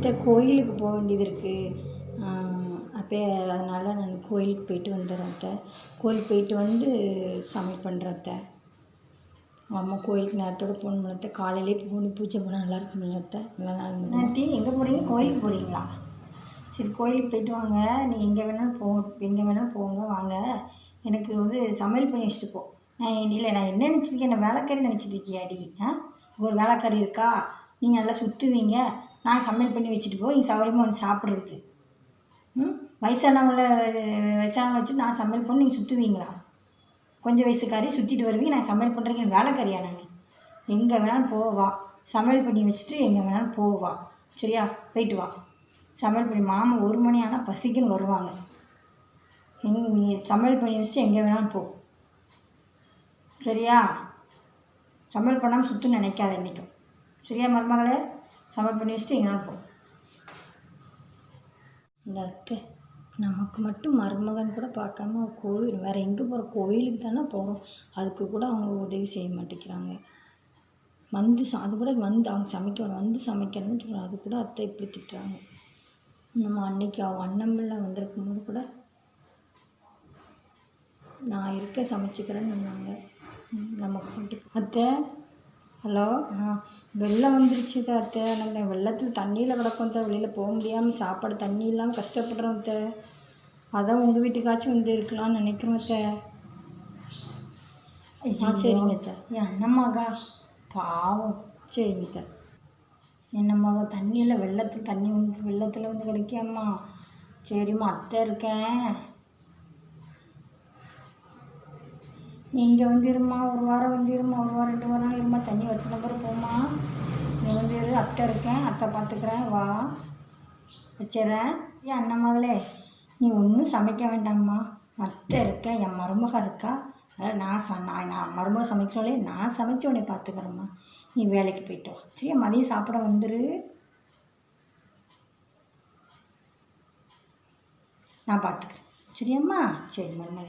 அத்தை கோயிலுக்கு போக வேண்டியது இருக்குது அப்போ அதனால் நான் கோயிலுக்கு போயிட்டு வந்துடுறேன் அத்தை. கோயிலுக்கு போயிட்டு வந்து சமையல் பண்ணுறேன் அத்தை. அம்மா கோயிலுக்கு நேரத்தோட போகணும் அத்தை. காலையிலே போகணும் பூஜை போனால் நல்லா இருக்கும் அத்தை. நல்லா நாள் ஆண்டி எங்கே போகிறீங்க கோயிலுக்கு போகிறீங்களா சரி கோயிலுக்கு போயிட்டு வாங்க. நீ எங்கே வேணாலும் போ எங்கே வேணாலும் போங்க வாங்க. எனக்கு வந்து சமையல் பண்ணி வச்சுட்டு போ. நான் இல்லை நான் என்ன நினச்சிருக்கேன்? என்ன வேலைக்காரி நினச்சிட்டு இருக்கியாடி? ஆ? ஒரு வேலைக்காரி இருக்கா? நீங்கள் நல்லா சுற்றுவீங்க நான் சமையல் பண்ணி வச்சுட்டு போ நீங்கள் சௌகரியமாக வந்து சாப்பிட்றதுக்கு. ம்? வயசானவங்கள வயசானவங்க வச்சு நான் சமையல் பண்ணி நீங்கள் சுற்றுவீங்களா கொஞ்சம் வயசுக்காரி சுற்றிட்டு வருவீங்க நான் சமையல் பண்ணுறேங்க எனக்கு வேலைக்காரியா நான் எங்கே வேணாலும் போவா சமையல் பண்ணி வச்சுட்டு எங்கே வேணாலும் போவா சரியா? போயிட்டு வா. சமையல் பண்ணி மாமா ஒரு மணி ஆனால் பசிக்குன்னு வருவாங்க. எங் சமையல் பண்ணி வச்சுட்டு எங்கே வேணாலும் போ. சரியா? சமையல் பண்ணாமல் சுற்று நினைக்காத என்றைக்கும் சரியா மருமகளே? சமர் பண்ணி வச்சுட்டு எங்கேனாலும் போகும். இந்த அத்தை நமக்கு மட்டும் மருமகன் கூட பார்க்காம கோவில் வேறு எங்கே போகிற கோவிலுக்கு தானே போகிறோம் அதுக்கு கூட அவங்க உதவி செய்ய மாட்டேங்கிறாங்க. வந்து ச அது கூட வந்து அவங்க சமைக்கணும் வந்து சமைக்கணும்னு சொல்கிறாங்க அது கூட அத்தை இப்படி திட்டுறாங்க. நம்ம அன்னைக்கு அவங்க அண்ணம்பிள்ளை வந்திருக்கும் போது கூட நான் இருக்க சமைச்சிக்கிறேன்னு சொன்னாங்க. நமக்கு மட்டும் அத்தை ஹலோ? வெள்ளம் வந்துருச்சு அத்தை. நாங்கள் வெள்ளத்தில் தண்ணியில் கிடக்கோம் தான் வெளியில் போக முடியாமல் சாப்பாடு தண்ணி இல்லாமல் கஷ்டப்படுறோம் அத்தை அதான் உங்கள் வீட்டுக்காச்சும் வந்து இருக்கலாம்னு நினைக்கிறோம் அத்தை ஆ சரிங்க அத்தை என் அண்ணன் மகா? பாவம். சரிங்க அத்தை என்ன மகா? தண்ணியில் வெள்ளத்தில் தண்ணி வந்து வெள்ளத்தில் வந்து கிடைக்காம்மா சரிம்மா அத்தை இருக்கேன். நீ இங்கே வந்துருமா ஒரு வாரம் வந்துருமா ஒரு வாரம் ரெண்டு வாரம் இருமா தண்ணி வச்ச நம்பர் போமா நீ வந்து இரு அத்தை இருக்கேன் அத்தை பார்த்துக்கிறேன் வா. வச்சிடறேன் ஏன் அண்ணன் மகளே நீ ஒன்றும் சமைக்க வேண்டாம்மா. அத்தை இருக்கேன் என் மருமக இருக்கா. அதாவது நான் ச நான் நான் மருமக சமைக்கிறோலே நான் சமைச்சு உன்னை பார்த்துக்கிறேம்மா நீ வேலைக்கு போயிட்டு வா. சரியா மதியம் சாப்பிட வந்துரு. நான் பார்த்துக்கிறேன் சரியாம்மா? சரி மருமகளே.